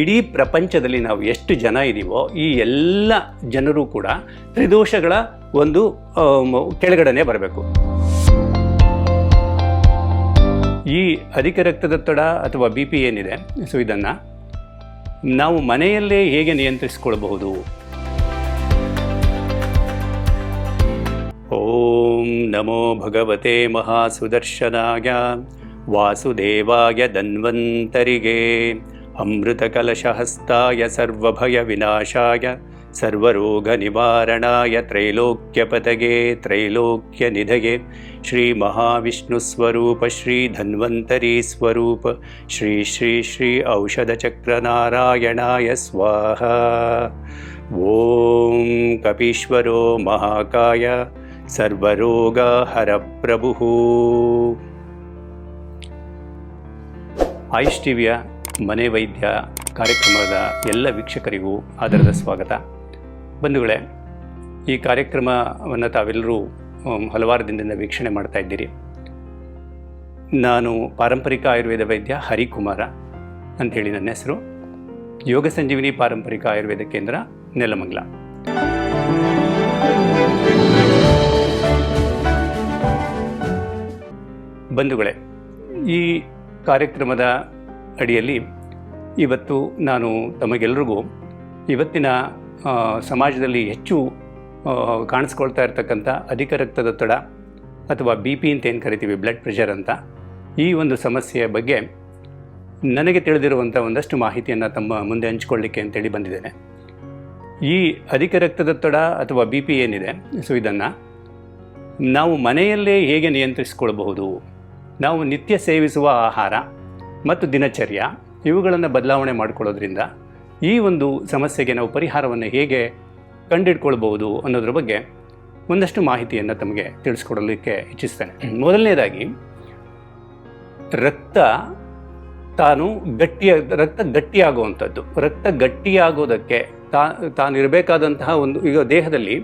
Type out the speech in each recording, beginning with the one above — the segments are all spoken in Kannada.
ಇಡೀ ಪ್ರಪಂಚದಲ್ಲಿ ನಾವು ಎಷ್ಟು ಜನ ಇದೀವೋ ಈ ಎಲ್ಲ ಜನರು ಕೂಡ ತ್ರಿದೋಷಗಳ ಒಂದು ಕೆಳಗಡೆನೆ ಬರಬೇಕು. ಈ ಅಧಿಕ ರಕ್ತದೊತ್ತಡ ಅಥವಾ ಬಿ ಪಿ ಏನಿದೆ, ಸೊ ಇದನ್ನು ನಾವು ಮನೆಯಲ್ಲೇ ಹೇಗೆ ನಿಯಂತ್ರಿಸಿಕೊಳ್ಬಹುದು ಓಂ ನಮೋ ಭಗವತೆ ಮಹಾಸುದರ್ಶನಾಯ ವಾಸುದೇವಾಯ ಧನ್ವಂತರಿಗೆ. ಅಮೃತಕಲಶಹಸ್ತಾಯ ಸರ್ವಭಯ ವಿನಾಶಾಯ ಸರ್ವರೋಗ ನಿವಾರಣಾಯ ತ್ರೈಲೋಕ್ಯಪದಗೆ ತ್ರೈಲೋಕ್ಯ ನಿಧಯೇ ಶ್ರೀ ಮಹಾವಿಷ್ಣು ಸ್ವರೂಪ, ಶ್ರೀ ಧನ್ವಂತರಿ ಸ್ವರೂಪ, ಶ್ರೀ ಶ್ರೀ ಶ್ರೀ ಮನೆ ವೈದ್ಯ ಕಾರ್ಯಕ್ರಮದ ಎಲ್ಲ ವೀಕ್ಷಕರಿಗೂ ಆದರದ ಸ್ವಾಗತ. ಬಂಧುಗಳೇ ಈ ಕಾರ್ಯಕ್ರಮವನ್ನು ತಾವೆಲ್ಲರೂ ಹಲವಾರು ದಿನದಿಂದ ವೀಕ್ಷಣೆ ಮಾಡ್ತಾ ಇದ್ದೀರಿ. ನಾನು ಪಾರಂಪರಿಕ ಆಯುರ್ವೇದ ವೈದ್ಯ ಹರಿಕುಮಾರ ಅಂಥೇಳಿ ನನ್ನ ಹೆಸರು. ಯೋಗ ಸಂಜೀವಿನಿ ಪಾರಂಪರಿಕ ಆಯುರ್ವೇದ ಕೇಂದ್ರ ನೆಲಮಂಗ್ಲ. ಬಂಧುಗಳೇ ಈ ಕಾರ್ಯಕ್ರಮದ ಅಡಿಯಲ್ಲಿ ಇವತ್ತು ನಾನು ತಮಗೆಲ್ರಿಗೂ ಇವತ್ತಿನ ಸಮಾಜದಲ್ಲಿ ಹೆಚ್ಚು ಕಾಣಿಸ್ಕೊಳ್ತಾ ಇರತಕ್ಕಂಥ ಅಧಿಕ ರಕ್ತದೊತ್ತಡ ಅಥವಾ ಬಿ ಪಿ ಅಂತ ಏನು ಕರಿತೀವಿ ಬ್ಲಡ್ ಪ್ರೆಷರ್ ಅಂತ, ಈ ಒಂದು ಸಮಸ್ಯೆಯ ಬಗ್ಗೆ ನನಗೆ ತಿಳಿದಿರುವಂಥ ಒಂದಷ್ಟು ಮಾಹಿತಿಯನ್ನು ತಮ್ಮ ಮುಂದೆ ಹಂಚ್ಕೊಳ್ಳಿಕ್ಕೆ ಅಂತೇಳಿ ಬಂದಿದ್ದೇನೆ. ಈ ಅಧಿಕ ರಕ್ತದೊತ್ತಡ ಅಥವಾ ಬಿ ಪಿ ಏನಿದೆ, ಸೊ ಇದನ್ನು ನಾವು ಮನೆಯಲ್ಲೇ ಹೇಗೆ ನಿಯಂತ್ರಿಸಿಕೊಳ್ಬಹುದು, ನಾವು ನಿತ್ಯ ಸೇವಿಸುವ ಆಹಾರ ಮತ್ತು ದಿನಚರ್ಯ, ಇವುಗಳನ್ನು ಬದಲಾವಣೆ ಮಾಡಿಕೊಳ್ಳೋದ್ರಿಂದ ಈ ಒಂದು ಸಮಸ್ಯೆಗೆ ನಾವು ಪರಿಹಾರವನ್ನು ಹೇಗೆ ಕಂಡಿಡ್ಕೊಳ್ಬಹುದು ಅನ್ನೋದ್ರ ಬಗ್ಗೆ ಒಂದಷ್ಟು ಮಾಹಿತಿಯನ್ನು ತಮಗೆ ತಿಳಿಸ್ಕೊಡಲಿಕ್ಕೆ ಇಚ್ಛಿಸ್ತೇನೆ. ಮೊದಲನೇದಾಗಿ, ರಕ್ತ ತಾನು ಗಟ್ಟಿಯ ರಕ್ತ ಗಟ್ಟಿಯಾಗುವಂಥದ್ದು. ರಕ್ತ ಗಟ್ಟಿಯಾಗೋದಕ್ಕೆ ತಾ, ತಾನಿರಬೇಕಾದಂತಹ ಒಂದು ಈಗ ದೇಹದಲ್ಲಿ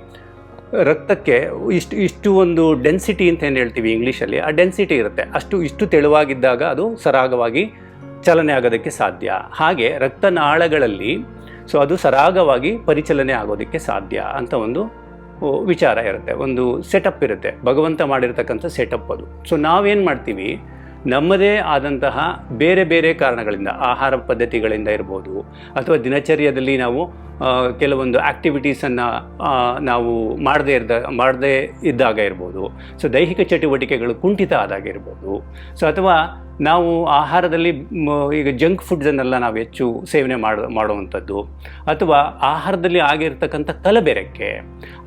ರಕ್ತಕ್ಕೆ ಇಷ್ಟು ಇಷ್ಟು ಒಂದು ಡೆನ್ಸಿಟಿ ಅಂತ ಏನು ಹೇಳ್ತೀವಿ ಇಂಗ್ಲೀಷಲ್ಲಿ ಆ ಡೆನ್ಸಿಟಿ ಇರುತ್ತೆ. ಅಷ್ಟು ಇಷ್ಟು ತೆಳುವಾಗಿದ್ದಾಗ ಅದು ಸರಾಗವಾಗಿ ಚಲನೆ ಆಗೋದಕ್ಕೆ ಸಾಧ್ಯ. ಹಾಗೆ ರಕ್ತನಾಳಗಳಲ್ಲಿ ಸೊ ಅದು ಸರಾಗವಾಗಿ ಪರಿಚಲನೆ ಆಗೋದಕ್ಕೆ ಸಾಧ್ಯ ಅಂತ ಒಂದು ವಿಚಾರ ಇರುತ್ತೆ. ಒಂದು ಸೆಟಪ್ ಇರುತ್ತೆ. ಭಗವಂತ ಮಾಡಿರ್ತಕ್ಕಂಥ ಸೆಟಪ್ ಅದು. ಸೊ ನಾವೇನು ಮಾಡ್ತೀವಿ? ನಮ್ಮದೇ ಆದಂತಹ ಬೇರೆ ಬೇರೆ ಕಾರಣಗಳಿಂದ, ಆಹಾರ ಪದ್ಧತಿಗಳಿಂದ ಇರ್ಬೋದು, ಅಥವಾ ದಿನಚರ್ಯದಲ್ಲಿ ನಾವು ಕೆಲವೊಂದು ಆ್ಯಕ್ಟಿವಿಟೀಸನ್ನು ನಾವು ಮಾಡದೇ ಇದ್ದ ಮಾಡದೇ ಇದ್ದಾಗ ಇರ್ಬೋದು, ಸೊ ದೈಹಿಕ ಚಟುವಟಿಕೆಗಳು ಕುಂಠಿತ ಆದಾಗ ಇರ್ಬೋದು, ಸೊ ಅಥವಾ ನಾವು ಆಹಾರದಲ್ಲಿ ಈಗ ಜಂಕ್ ಫುಡ್ಸನ್ನೆಲ್ಲ ನಾವು ಹೆಚ್ಚು ಸೇವನೆ ಮಾಡ, ಮಾಡುವಂಥದ್ದು, ಅಥವಾ ಆಹಾರದಲ್ಲಿ ಆಗಿರ್ತಕ್ಕಂಥ ಕಲಬೆರಕೆ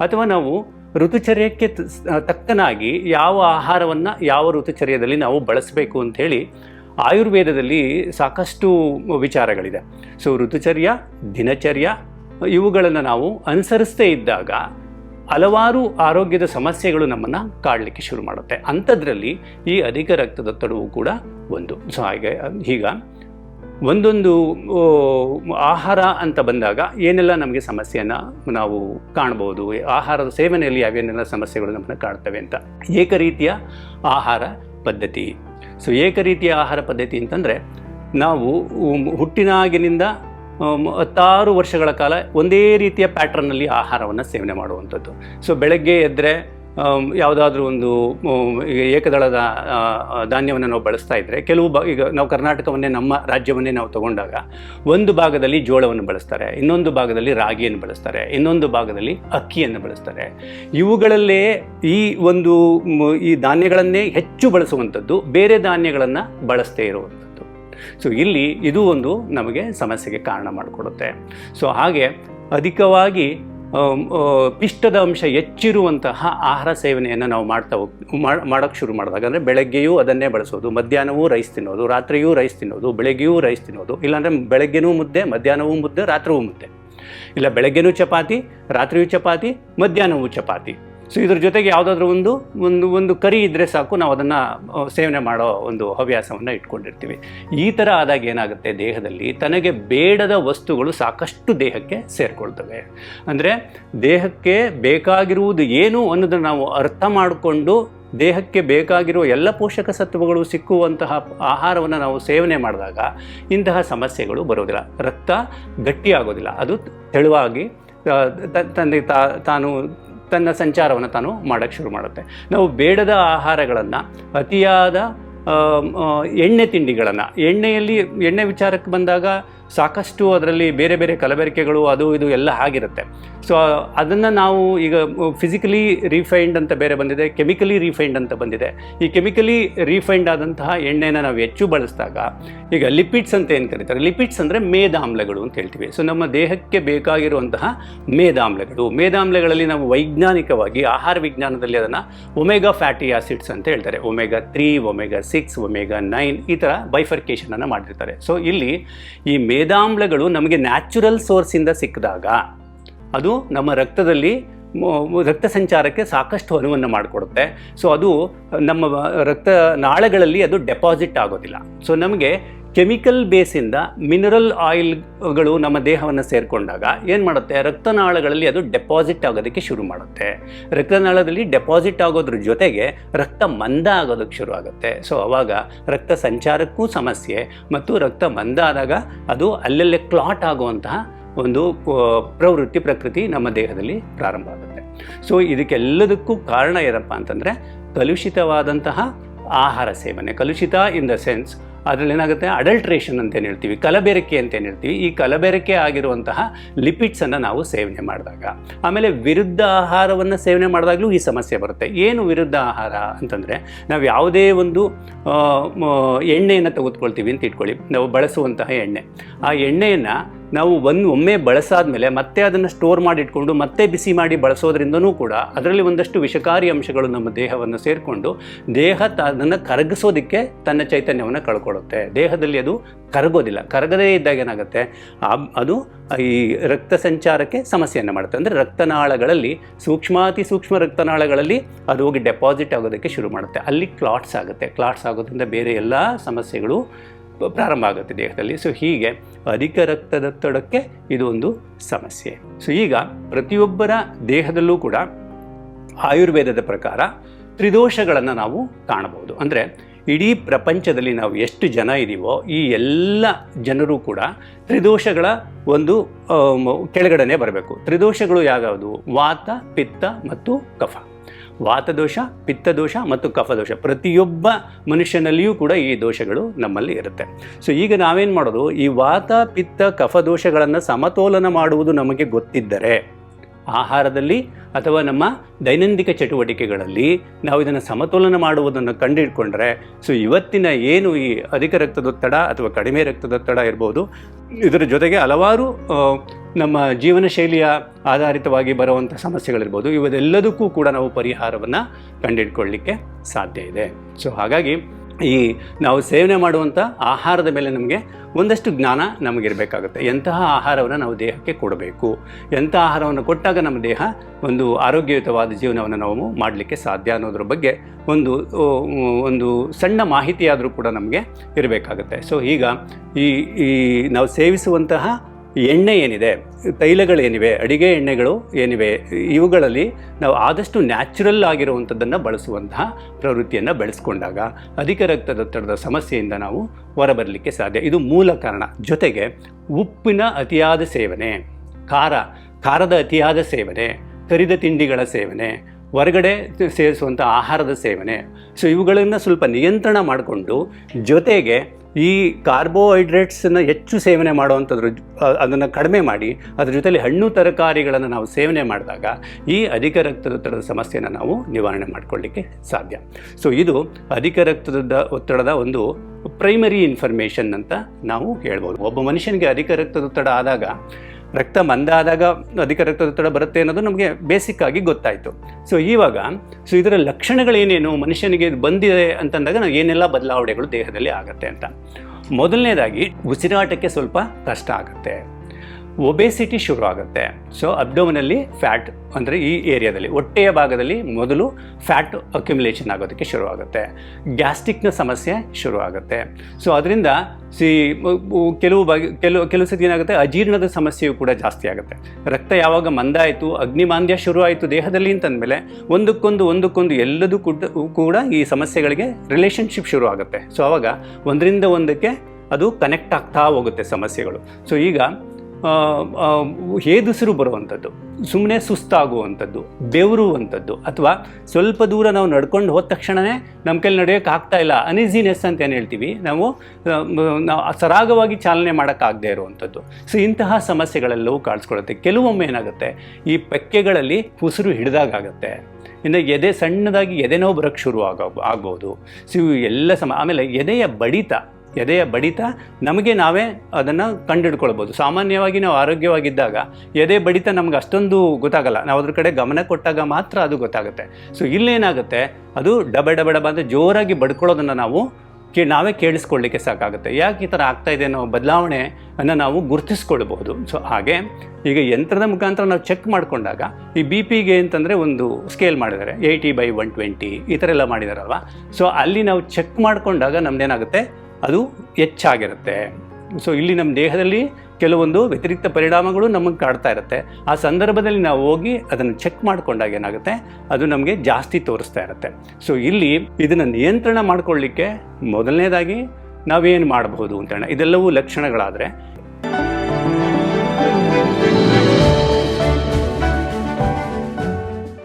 ಅಥವಾ ನಾವು ಋತುಚರ್ಯಕ್ಕೆ ತಕ್ಕನಾಗಿ ಯಾವ ಆಹಾರವನ್ನು ಯಾವ ಋತುಚರ್ಯದಲ್ಲಿ ನಾವು ಬಳಸಬೇಕು ಅಂಥೇಳಿ ಆಯುರ್ವೇದದಲ್ಲಿ ಸಾಕಷ್ಟು ವಿಚಾರಗಳಿದೆ. ಸೊ, ಋತುಚರ್ಯ, ದಿನಚರ್ಯ ಇವುಗಳನ್ನು ನಾವು ಅನುಸರಿಸದೇ ಇದ್ದಾಗ ಹಲವಾರು ಆರೋಗ್ಯದ ಸಮಸ್ಯೆಗಳು ನಮ್ಮನ್ನು ಕಾಡಲಿಕ್ಕೆ ಶುರು ಮಾಡುತ್ತೆ. ಅಂಥದ್ರಲ್ಲಿ ಈ ಅಧಿಕ ರಕ್ತದೊತ್ತಡವು ಕೂಡ ಒಂದು. ಸೊ, ಹಾಗೆ ಈಗ ಒಂದೊಂದು ಆಹಾರ ಅಂತ ಬಂದಾಗ ಏನೆಲ್ಲ ನಮಗೆ ಸಮಸ್ಯೆಯನ್ನು ನಾವು ಕಾಣ್ಬೋದು, ಆಹಾರದ ಸೇವನೆಯಲ್ಲಿ ಯಾವೇನೆಲ್ಲ ಸಮಸ್ಯೆಗಳು ನಮ್ಮನ್ನು ಕಾಡ್ತವೆ ಅಂತ. ಏಕರೀತಿಯ ಆಹಾರ ಪದ್ಧತಿ. ಸೊ ಏಕರೀತಿಯ ಆಹಾರ ಪದ್ಧತಿ ಅಂತಂದರೆ ನಾವು ಹುಟ್ಟಿನಾಗಿನಿಂದ ಹತ್ತಾರು ವರ್ಷಗಳ ಕಾಲ ಒಂದೇ ರೀತಿಯ ಪ್ಯಾಟ್ರನ್ನಲ್ಲಿ ಆಹಾರವನ್ನು ಸೇವನೆ ಮಾಡುವಂಥದ್ದು. ಸೊ ಬೆಳಗ್ಗೆ ಎದ್ದರೆ ಯಾವುದಾದ್ರೂ ಒಂದು ಏಕದಳದ ಧಾನ್ಯವನ್ನು ನಾವು ಬಳಸ್ತಾ ಇದ್ದರೆ ಕೆಲವು ಬಾ, ಈಗ ನಾವು ಕರ್ನಾಟಕವನ್ನೇ, ನಮ್ಮ ರಾಜ್ಯವನ್ನೇ ನಾವು ತಗೊಂಡಾಗ ಒಂದು ಭಾಗದಲ್ಲಿ ಜೋಳವನ್ನು ಬಳಸ್ತಾರೆ, ಇನ್ನೊಂದು ಭಾಗದಲ್ಲಿ ರಾಗಿಯನ್ನು ಬಳಸ್ತಾರೆ, ಇನ್ನೊಂದು ಭಾಗದಲ್ಲಿ ಅಕ್ಕಿಯನ್ನು ಬಳಸ್ತಾರೆ. ಇವುಗಳಲ್ಲೇ ಈ ಒಂದು ಈ ಧಾನ್ಯಗಳನ್ನೇ ಹೆಚ್ಚು ಬಳಸುವಂಥದ್ದು, ಬೇರೆ ಧಾನ್ಯಗಳನ್ನು ಬಳಸದೇ ಇರುವಂಥದ್ದು. ಸೊ ಇಲ್ಲಿ ಇದು ಒಂದು ನಮಗೆ ಸಮಸ್ಯೆಗೆ ಕಾರಣ ಮಾಡಿಕೊಡುತ್ತೆ. ಸೊ ಹಾಗೆ ಅಧಿಕವಾಗಿ ಪಿಷ್ಟದ ಅಂಶ ಹೆಚ್ಚಿರುವಂತಹ ಆಹಾರ ಸೇವನೆಯನ್ನು ನಾವು ಮಾಡ್ತಾ ಹೋಗ್ ಮಾಡೋಕ್ಕೆ ಶುರು ಮಾಡಿದಾಗ ಅಂದರೆ ಬೆಳಗ್ಗೆಯೂ ಅದನ್ನೇ ಬಳಸೋದು, ಮಧ್ಯಾಹ್ನವೂ ರೈಸ್ ತಿನ್ನೋದು, ರಾತ್ರಿಯೂ ರೈಸ್ ತಿನ್ನೋದು, ಬೆಳಗ್ಗೆಯೂ ರೈಸ್ ತಿನ್ನೋದು, ಇಲ್ಲಾಂದರೆ ಬೆಳಗ್ಗೆನೂ ಮುದ್ದೆ, ಮಧ್ಯಾಹ್ನವೂ ಮುದ್ದೆ, ರಾತ್ರಿಯೂ ಮುದ್ದೆ. ಇಲ್ಲ ಬೆಳಗ್ಗೆನೂ ಚಪಾತಿ, ರಾತ್ರಿಯೂ ಚಪಾತಿ, ಮಧ್ಯಾಹ್ನವೂ ಚಪಾತಿ. ಸೊ ಇದ್ರ ಜೊತೆಗೆ ಯಾವುದಾದ್ರೂ ಒಂದು ಒಂದು ಒಂದು ಕರಿ ಇದ್ದರೆ ಸಾಕು, ನಾವು ಅದನ್ನು ಸೇವನೆ ಮಾಡೋ ಒಂದು ಹವ್ಯಾಸವನ್ನು ಇಟ್ಕೊಂಡಿರ್ತೀವಿ. ಈ ಥರ ಆದಾಗ ಏನಾಗುತ್ತೆ ದೇಹದಲ್ಲಿ? ತನಗೆ ಬೇಡದ ವಸ್ತುಗಳು ಸಾಕಷ್ಟು ದೇಹಕ್ಕೆ ಸೇರಿಕೊಳ್ತವೆ. ಅಂದರೆ ದೇಹಕ್ಕೆ ಬೇಕಾಗಿರುವುದು ಏನು ಅನ್ನೋದನ್ನು ನಾವು ಅರ್ಥ ಮಾಡಿಕೊಂಡು, ದೇಹಕ್ಕೆ ಬೇಕಾಗಿರುವ ಎಲ್ಲ ಪೋಷಕ ಸತ್ವಗಳು ಸಿಕ್ಕುವಂತಹ ಆಹಾರವನ್ನು ನಾವು ಸೇವನೆ ಮಾಡಿದಾಗ ಇಂತಹ ಸಮಸ್ಯೆಗಳು ಬರೋದಿಲ್ಲ ರಕ್ತ ಗಟ್ಟಿಯಾಗೋದಿಲ್ಲ. ಅದು ತೆಳುವಾಗಿ ತಂದೆ, ತ- ತಾನು ತನ್ನ ಸಂಚಾರವನ್ನು ತಾನು ಮಾಡೋಕ್ಕೆ ಶುರು ಮಾಡುತ್ತೆ. ನಾವು ಬೇಡದ ಆಹಾರಗಳನ್ನು, ಅತಿಯಾದ ಎಣ್ಣೆ ತಿಂಡಿಗಳನ್ನು, ಎಣ್ಣೆಯಲ್ಲಿ, ಎಣ್ಣೆ ವಿಚಾರಕ್ಕೆ ಬಂದಾಗ ಸಾಕಷ್ಟು ಅದರಲ್ಲಿ ಬೇರೆ ಬೇರೆ ಕಲಬೆರಕೆಗಳು ಅದು ಇದು ಎಲ್ಲ ಆಗಿರುತ್ತೆ. ಸೊ ಅದನ್ನು ನಾವು ಈಗ ಫಿಸಿಕಲಿ ರೀಫೈಂಡ್ ಅಂತ ಬೇರೆ ಬಂದಿದೆ ಕೆಮಿಕಲಿ ರೀಫೈಂಡ್ ಅಂತ ಬಂದಿದೆ. ಈ ಕೆಮಿಕಲಿ ರೀಫೈಂಡ್ ಆದಂತಹ ಎಣ್ಣೆನ ನಾವು ಹೆಚ್ಚು ಬಳಸಿದಾಗ, ಈಗ ಲಿಪಿಡ್ಸ್ ಅಂತ ಏನು ಕರೀತಾರೆ? ಲಿಪಿಡ್ಸ್ ಅಂದರೆ ಮೇದಾಮ್ಲಗಳು ಅಂತ ಹೇಳ್ತೀವಿ. ಸೊ ನಮ್ಮ ದೇಹಕ್ಕೆ ಬೇಕಾಗಿರುವಂತಹ ಮೇದಾಮ್ಲಗಳು ಮೇದಾಮ್ಲಗಳಲ್ಲಿ ನಾವು ವೈಜ್ಞಾನಿಕವಾಗಿ, ಆಹಾರ ವಿಜ್ಞಾನದಲ್ಲಿ ಅದನ್ನು ಒಮೆಗಾ ಫ್ಯಾಟಿ ಆಸಿಡ್ಸ್ ಅಂತ ಹೇಳ್ತಾರೆ. Omega three omega six omega nine ಈ ಥರ ಬೈಫರ್ಕೇಷನನ್ನು ಮಾಡಿರ್ತಾರೆ. ಸೊ ಇಲ್ಲಿ ಈ ಮೇದಾಮ್ಲಗಳು ನಮಗೆ ನ್ಯಾಚುರಲ್ ಸೋರ್ಸಿಂದ ಸಿಕ್ಕಿದಾಗ ಅದು ನಮ್ಮ ರಕ್ತದಲ್ಲಿ ರಕ್ತ ಸಂಚಾರಕ್ಕೆ ಸಾಕಷ್ಟು ಅನುವನ್ನು ಮಾಡಿಕೊಡುತ್ತೆ. ಸೊ ಅದು ನಮ್ಮ, ರಕ್ತ ನಾಳಗಳಲ್ಲಿ ಅದು ಡೆಪಾಸಿಟ್ ಆಗೋದಿಲ್ಲ. ಸೊ ನಮಗೆ ಕೆಮಿಕಲ್ ಬೇಸಿಂದ ಮಿನರಲ್ ಆಯಿಲ್ಗಳು ನಮ್ಮ ದೇಹವನ್ನು ಸೇರಿಕೊಂಡಾಗ ಏನು ಮಾಡುತ್ತೆ? ರಕ್ತನಾಳಗಳಲ್ಲಿ ಅದು ಡೆಪಾಸಿಟ್ ಆಗೋದಕ್ಕೆ ಶುರು ಮಾಡುತ್ತೆ. ರಕ್ತನಾಳದಲ್ಲಿ ಡೆಪಾಸಿಟ್ ಆಗೋದ್ರ ಜೊತೆಗೆ ರಕ್ತ ಮಂದ ಆಗೋದಕ್ಕೆ ಶುರು ಆಗುತ್ತೆ. ಸೊ ಅವಾಗ ರಕ್ತ ಸಂಚಾರಕ್ಕೂ ಸಮಸ್ಯೆ ಮತ್ತು ರಕ್ತ ಮಂದ ಆದಾಗ ಅದು ಅಲ್ಲಲ್ಲೇ ಕ್ಲಾಟ್ ಆಗುವಂತಹ ಒಂದು ಪ್ರವೃತ್ತಿ, ಪ್ರಕೃತಿ ನಮ್ಮ ದೇಹದಲ್ಲಿ ಪ್ರಾರಂಭ ಆಗುತ್ತೆ. ಸೊ ಇದಕ್ಕೆಲ್ಲದಕ್ಕೂ ಕಾರಣ ಏನಪ್ಪ ಅಂತಂದರೆ ಕಲುಷಿತವಾದಂತಹ ಆಹಾರ ಸೇವನೆ. ಕಲುಷಿತ ಇನ್ ದ ಸೆನ್ಸ್ ಅದರಲ್ಲಿ ಏನಾಗುತ್ತೆ? ಅಡಲ್ಟ್ರೇಷನ್ ಅಂತ ಏನು ಹೇಳ್ತೀವಿ, ಕಲಬೆರಕೆ ಅಂತ ಏನು ಹೇಳ್ತೀವಿ. ಈ ಕಲಬೆರಕೆ ಆಗಿರುವಂತಹ ಲಿಪಿಡ್ಸನ್ನು ನಾವು ಸೇವನೆ ಮಾಡಿದಾಗ, ಆಮೇಲೆ ವಿರುದ್ಧ ಆಹಾರವನ್ನು ಸೇವನೆ ಮಾಡಿದಾಗಲೂ ಈ ಸಮಸ್ಯೆ ಬರುತ್ತೆ. ಏನು ವಿರುದ್ಧ ಆಹಾರ ಅಂತಂದರೆ, ನಾವು ಯಾವುದೇ ಒಂದು ಎಣ್ಣೆಯನ್ನು ತೆಗೆದುಕೊಳ್ತೀವಿ ಅಂತ ಇಟ್ಕೊಳ್ಳಿ. ನಾವು ಬಳಸುವಂತಹ ಎಣ್ಣೆ. ಆ ಎಣ್ಣೆಯನ್ನು ನಾವು ಒಂದು ಒಮ್ಮೆ ಬಳಸಾದ್ಮೇಲೆ ಮತ್ತೆ ಅದನ್ನು ಸ್ಟೋರ್ ಮಾಡಿ ಇಟ್ಕೊಂಡು ಮತ್ತೆ ಬಿಸಿ ಮಾಡಿ ಬಳಸೋದ್ರಿಂದನೂ ಕೂಡ ಅದರಲ್ಲಿ ಒಂದಷ್ಟು ವಿಷಕಾರಿ ಅಂಶಗಳು ನಮ್ಮ ದೇಹವನ್ನು ಸೇರಿಕೊಂಡು ದೇಹ ಅದನ್ನು ಕರಗಿಸೋದಕ್ಕೆ ತನ್ನ ಚೈತನ್ಯವನ್ನು ಕಳ್ಕೊಳ್ಳುತ್ತೆ. ದೇಹದಲ್ಲಿ ಅದು ಕರಗೋದಿಲ್ಲ. ಕರಗದೇ ಇದ್ದಾಗ ಏನಾಗುತ್ತೆ? ಅದು ಈ ರಕ್ತ ಸಂಚಾರಕ್ಕೆ ಸಮಸ್ಯೆಯನ್ನು ಮಾಡುತ್ತೆ. ಅಂದರೆ ರಕ್ತನಾಳಗಳಲ್ಲಿ ಸೂಕ್ಷ್ಮಾತಿ ಸೂಕ್ಷ್ಮ ರಕ್ತನಾಳಗಳಲ್ಲಿ ಅದು ಹೋಗಿ ಡೆಪಾಸಿಟ್ ಆಗೋದಕ್ಕೆ ಶುರು ಮಾಡುತ್ತೆ. ಅಲ್ಲಿ ಕ್ಲಾಟ್ಸ್ ಆಗುತ್ತೆ. ಕ್ಲಾಟ್ಸ್ ಆಗೋದ್ರಿಂದ ಬೇರೆ ಎಲ್ಲ ಸಮಸ್ಯೆಗಳು ಪ್ರಾರಂಭ ಆಗುತ್ತೆ ದೇಹದಲ್ಲಿ. ಸೊ ಹೀಗೆ ಅಧಿಕ ರಕ್ತದೊತ್ತಡಕ್ಕೆ ಇದು ಒಂದು ಸಮಸ್ಯೆ. ಸೊ ಈಗ ಪ್ರತಿಯೊಬ್ಬರ ದೇಹದಲ್ಲೂ ಕೂಡ ಆಯುರ್ವೇದದ ಪ್ರಕಾರ ತ್ರಿದೋಷಗಳನ್ನು ನಾವು ಕಾಣಬಹುದು. ಅಂದರೆ ಇಡೀ ಪ್ರಪಂಚದಲ್ಲಿ ನಾವು ಎಷ್ಟು ಜನ ಇದೀವೋ ಈ ಎಲ್ಲ ಜನರು ಕೂಡ ತ್ರಿದೋಷಗಳ ಒಂದು ಕೆಳಗಡೆನೇ ಕೆಳಗಡೆನೆ ಬರಬೇಕು. ತ್ರಿದೋಷಗಳು ಯಾವ್ಯಾವುದು? ವಾತ, ಪಿತ್ತ ಮತ್ತು ಕಫ. ವಾತದೋಷ, ಪಿತ್ತದೋಷ ಮತ್ತು ಕಫದೋಷ. ಪ್ರತಿಯೊಬ್ಬ ಮನುಷ್ಯನಲ್ಲಿಯೂ ಕೂಡ ಈ ದೋಷಗಳು ನಮ್ಮಲ್ಲಿ ಇರುತ್ತೆ. ಸೊ ಈಗ ನಾವೇನು ಮಾಡೋದು? ಈ ವಾತ, ಪಿತ್ತ, ಕಫದೋಷಗಳನ್ನು ಸಮತೋಲನ ಮಾಡುವುದು ನಮಗೆ ಗೊತ್ತಿದ್ದರೆ ಆಹಾರದಲ್ಲಿ ಅಥವಾ ನಮ್ಮ ದೈನಂದಿಕ ಚಟುವಟಿಕೆಗಳಲ್ಲಿ ನಾವು ಇದನ್ನು ಸಮತೋಲನ ಮಾಡುವುದನ್ನು ಕಂಡುಹಿಡ್ಕೊಂಡ್ರೆ, ಸೊ ಇವತ್ತಿನ ಏನು ಈ ಅಧಿಕ ರಕ್ತದೊತ್ತಡ ಅಥವಾ ಕಡಿಮೆ ರಕ್ತದೊತ್ತಡ ಇರ್ಬೋದು, ಇದರ ಜೊತೆಗೆ ಹಲವಾರು ನಮ್ಮ ಜೀವನ ಶೈಲಿಯ ಆಧಾರಿತವಾಗಿ ಬರುವಂಥ ಸಮಸ್ಯೆಗಳಿರ್ಬೋದು, ಇವೆಲ್ಲದಕ್ಕೂ ಕೂಡ ನಾವು ಪರಿಹಾರವನ್ನು ಕಂಡುಹಿಡ್ಕೊಳ್ಳಿಕ್ಕೆ ಸಾಧ್ಯ ಇದೆ. ಸೊ ಹಾಗಾಗಿ ಈ ನಾವು ಸೇವನೆ ಮಾಡುವಂಥ ಆಹಾರದ ಮೇಲೆ ನಮಗೆ ಒಂದಷ್ಟು ಜ್ಞಾನ ನಮಗಿರಬೇಕಾಗುತ್ತೆ. ಎಂತಹ ಆಹಾರವನ್ನು ನಾವು ದೇಹಕ್ಕೆ ಕೊಡಬೇಕು? ಎಂಥ ಆಹಾರವನ್ನು ಕೊಟ್ಟಾಗ ನಮ್ಮ ದೇಹ ಒಂದು ಆರೋಗ್ಯಯುತವಾದ ಜೀವನವನ್ನು ನಾವು ಮಾಡಲಿಕ್ಕೆ ಸಾಧ್ಯ ಅನ್ನೋದ್ರ ಬಗ್ಗೆ ಒಂದು ಒಂದು ಸಣ್ಣ ಮಾಹಿತಿಯಾದರೂ ಕೂಡ ನಮಗೆ ಇರಬೇಕಾಗುತ್ತೆ. ಸೊ ಈಗ ಈ ಈ ನಾವು ಸೇವಿಸುವಂತಹ ಎಣ್ಣೆ ಏನಿದೆ ತೈಲಗಳೇನಿವೆ ಅಡಿಗೆ ಎಣ್ಣೆಗಳು ಏನಿವೆ, ಇವುಗಳಲ್ಲಿ ನಾವು ಆದಷ್ಟು ನ್ಯಾಚುರಲ್ ಆಗಿರುವಂಥದ್ದನ್ನು ಬಳಸುವಂತಹ ಪ್ರವೃತ್ತಿಯನ್ನು ಬೆಳೆಸ್ಕೊಂಡಾಗ ಅಧಿಕ ರಕ್ತದೊತ್ತಡದ ಸಮಸ್ಯೆಯಿಂದ ನಾವು ಹೊರಬರಲಿಕ್ಕೆ ಸಾಧ್ಯ. ಇದು ಮೂಲ ಕಾರಣ. ಜೊತೆಗೆ ಉಪ್ಪಿನ ಅತಿಯಾದ ಸೇವನೆ, ಖಾರ, ಖಾರದ ಅತಿಯಾದ ಸೇವನೆ, ಕರಿದ ತಿಂಡಿಗಳ ಸೇವನೆ, ಹೊರಗಡೆ ಸೇವಿಸುವಂಥ ಆಹಾರದ ಸೇವನೆ. ಸೊ ಇವುಗಳನ್ನು ಸ್ವಲ್ಪ ನಿಯಂತ್ರಣ ಮಾಡಿಕೊಂಡು ಜೊತೆಗೆ ಈ ಕಾರ್ಬೋಹೈಡ್ರೇಟ್ಸನ್ನು ಹೆಚ್ಚು ಸೇವನೆ ಮಾಡುವಂಥದ್ರ ಅದನ್ನು ಕಡಿಮೆ ಮಾಡಿ, ಅದ್ರ ಜೊತೆಲಿ ಹಣ್ಣು ತರಕಾರಿಗಳನ್ನು ನಾವು ಸೇವನೆ ಮಾಡಿದಾಗ ಈ ಅಧಿಕ ರಕ್ತದೊತ್ತಡದ ಸಮಸ್ಯೆಯನ್ನು ನಾವು ನಿವಾರಣೆ ಮಾಡಿಕೊಳ್ಳಿಕ್ಕೆ ಸಾಧ್ಯ. ಸೊ, ಇದು ಅಧಿಕ ರಕ್ತದ ಒತ್ತಡದ ಒಂದು ಪ್ರೈಮರಿ ಇನ್ಫಾರ್ಮೇಷನ್ ಅಂತ ನಾವು ಹೇಳ್ಬೋದು. ಒಬ್ಬ ಮನುಷ್ಯನಿಗೆ ಅಧಿಕ ರಕ್ತದೊತ್ತಡ ಆದಾಗ ರಕ್ತ ಮಂದಾದಾಗ ಅಧಿಕ ರಕ್ತದೊತ್ತಡ ಬರುತ್ತೆ ಅನ್ನೋದು ನಮಗೆ ಬೇಸಿಕ್ ಆಗಿ ಗೊತ್ತಾಯಿತು. ಸೊ ಇವಾಗ ಸೊ ಇದರ ಲಕ್ಷಣಗಳೇನೇನು, ಮನುಷ್ಯನಿಗೆ ಬಂದಿದೆ ಅಂತಂದಾಗ ನಾವು ಏನೆಲ್ಲ ಬದಲಾವಣೆಗಳು ದೇಹದಲ್ಲಿ ಆಗುತ್ತೆ ಅಂತ. ಮೊದಲನೇದಾಗಿ ಉಸಿರಾಟಕ್ಕೆ ಸ್ವಲ್ಪ ಕಷ್ಟ ಆಗುತ್ತೆ. ಒಬೇಸಿಟಿ ಶುರು ಆಗುತ್ತೆ. ಸೊ ಅಬ್ಡೋಮನಲ್ಲಿ ಫ್ಯಾಟ್ ಅಂದರೆ ಈ ಏರಿಯಾದಲ್ಲಿ, ಹೊಟ್ಟೆಯ ಭಾಗದಲ್ಲಿ ಮೊದಲು ಫ್ಯಾಟ್ ಅಕ್ಯುಮುಲೇಷನ್ ಆಗೋದಕ್ಕೆ ಶುರು ಆಗುತ್ತೆ. ಗ್ಯಾಸ್ಟ್ರಿಕ್ನ ಸಮಸ್ಯೆ ಶುರು ಆಗುತ್ತೆ. ಸೊ ಅದರಿಂದ ಸಿ ಕೆಲವು ಬಗೆ, ಕೆಲವು ಕೆಲವು ಸತಿ ಏನಾಗುತ್ತೆ, ಅಜೀರ್ಣದ ಸಮಸ್ಯೆಯು ಕೂಡ ಜಾಸ್ತಿ ಆಗುತ್ತೆ. ರಕ್ತ ಯಾವಾಗ ಮಂದ ಆಯಿತು ಅಗ್ನಿಮಾಂದ್ಯ ಶುರು ಆಯಿತು ದೇಹದಲ್ಲಿ ಅಂತಂದಮೇಲೆ ಒಂದಕ್ಕೊಂದು ಒಂದಕ್ಕೊಂದು ಎಲ್ಲದೂ ಕೂಡ ಕೂಡ ಈ ಸಮಸ್ಯೆಗಳಿಗೆ ರಿಲೇಷನ್ಶಿಪ್ ಶುರು ಆಗುತ್ತೆ. ಸೊ ಆವಾಗ ಒಂದರಿಂದ ಒಂದಕ್ಕೆ ಅದು ಕನೆಕ್ಟ್ ಆಗ್ತಾ ಹೋಗುತ್ತೆ ಸಮಸ್ಯೆಗಳು. ಸೊ ಈಗ ಹೇದುಸಿರು ಬರುವಂಥದ್ದು ಸುಮ್ಮನೆ ಸುಸ್ತಾಗುವಂಥದ್ದು, ಬೆವರುವಂಥದ್ದು, ಅಥವಾ ಸ್ವಲ್ಪ ದೂರ ನಾವು ನಡ್ಕೊಂಡು ಹೋದ ತಕ್ಷಣವೇ ನಮ್ಮ ಕೈಲಿ ನಡೆಯೋಕೆ ಆಗ್ತಾ ಇಲ್ಲ ಅನಿಸಿನೆಸ್ ಅಂತ ಏನು ಹೇಳ್ತೀವಿ? ನಾವು ನಾವು ಸರಾಗವಾಗಿ ಚಾಲನೆ ಮಾಡೋಕ್ಕಾಗದೇ ಇರುವಂಥದ್ದು. ಸೊ ಇಂತಹ ಸಮಸ್ಯೆಗಳೆಲ್ಲವೂ ಕಾಣಿಸ್ಕೊಳ್ಳುತ್ತೆ. ಕೆಲವೊಮ್ಮೆ ಏನಾಗುತ್ತೆ? ಈ ಪೆಕ್ಕೆಗಳಲ್ಲಿ ಉಸಿರು ಹಿಡಿದಾಗತ್ತೆ ಇನ್ನು ಎದೆ ಸಣ್ಣದಾಗಿ ಎದೆ ನೋವು ಬರೋಕ್ಕೆ ಶುರು ಆಗ ಆಗ್ಬೋದು ಸೊ ಎಲ್ಲ ಸಮ, ಆಮೇಲೆ ಎದೆಯ ಬಡಿತ ಎದೆಯ ಬಡಿತ ನಮಗೆ ನಾವೇ ಅದನ್ನು ಕಂಡುಹಿಡ್ಕೊಳ್ಬೋದು ಸಾಮಾನ್ಯವಾಗಿ ನಾವು ಆರೋಗ್ಯವಾಗಿದ್ದಾಗ ಎದೆ ಬಡಿತ ನಮ್ಗೆ ಅಷ್ಟೊಂದು ಗೊತ್ತಾಗಲ್ಲ. ನಾವು ಅದ್ರ ಕಡೆ ಗಮನ ಕೊಟ್ಟಾಗ ಮಾತ್ರ ಅದು ಗೊತ್ತಾಗುತ್ತೆ. ಸೊ ಇಲ್ಲೇನಾಗುತ್ತೆ? ಅದು ಡಬ ಡಬ ಡಬ ಅಂತ ಜೋರಾಗಿ ಬಡ್ಕೊಳ್ಳೋದನ್ನು ನಾವು ಕೇ, ನಾವೇ ಕೇಳಿಸ್ಕೊಳ್ಳಿಕ್ಕೆ ಸಾಕಾಗುತ್ತೆ. ಯಾಕೆ ಈ ಥರ ಆಗ್ತಾ ಇದೆ ಅನ್ನೋ ಬದಲಾವಣೆ ಅನ್ನು ನಾವು ಗುರುತಿಸ್ಕೊಳ್ಬಹುದು. ಸೊ ಹಾಗೆ ಈಗ ಯಂತ್ರದ ಮುಖಾಂತರ ನಾವು ಚೆಕ್ ಮಾಡಿಕೊಂಡಾಗ ಈ ಬಿ ಪಿಗೆ ಅಂತಂದರೆ ಒಂದು ಸ್ಕೇಲ್ ಮಾಡಿದ್ದಾರೆ. ಏಯ್ಟಿ ಬೈ ಒನ್ ಟ್ವೆಂಟಿ ಈ ಥರ ಎಲ್ಲ ಮಾಡಿದಾರಲ್ವ? ಸೊ ಅಲ್ಲಿ ನಾವು ಚೆಕ್ ಮಾಡಿಕೊಂಡಾಗ ನಮ್ದೇನಾಗುತ್ತೆ? ಅದು ಹೆಚ್ಚಾಗಿರುತ್ತೆ. ಸೊ ಇಲ್ಲಿ ನಮ್ಮ ದೇಹದಲ್ಲಿ ಕೆಲವೊಂದು ವ್ಯತಿರಿಕ್ತ ಪರಿಣಾಮಗಳು ನಮಗೆ ಕಾಡ್ತಾ ಇರುತ್ತೆ. ಆ ಸಂದರ್ಭದಲ್ಲಿ ನಾವು ಹೋಗಿ ಅದನ್ನು ಚೆಕ್ ಮಾಡಿಕೊಂಡಾಗ ಏನಾಗುತ್ತೆ? ಅದು ನಮಗೆ ಜಾಸ್ತಿ ತೋರಿಸ್ತಾ ಇರುತ್ತೆ. ಸೊ ಇಲ್ಲಿ ಇದನ್ನು ನಿಯಂತ್ರಣ ಮಾಡಿಕೊಳ್ಳಿಕ್ಕೆ ಮೊದಲನೇದಾಗಿ ನಾವೇನು ಮಾಡಬಹುದು ಅಂತ ಹೇಳೋಣ. ಇದೆಲ್ಲವೂ ಲಕ್ಷಣಗಳಾದರೆ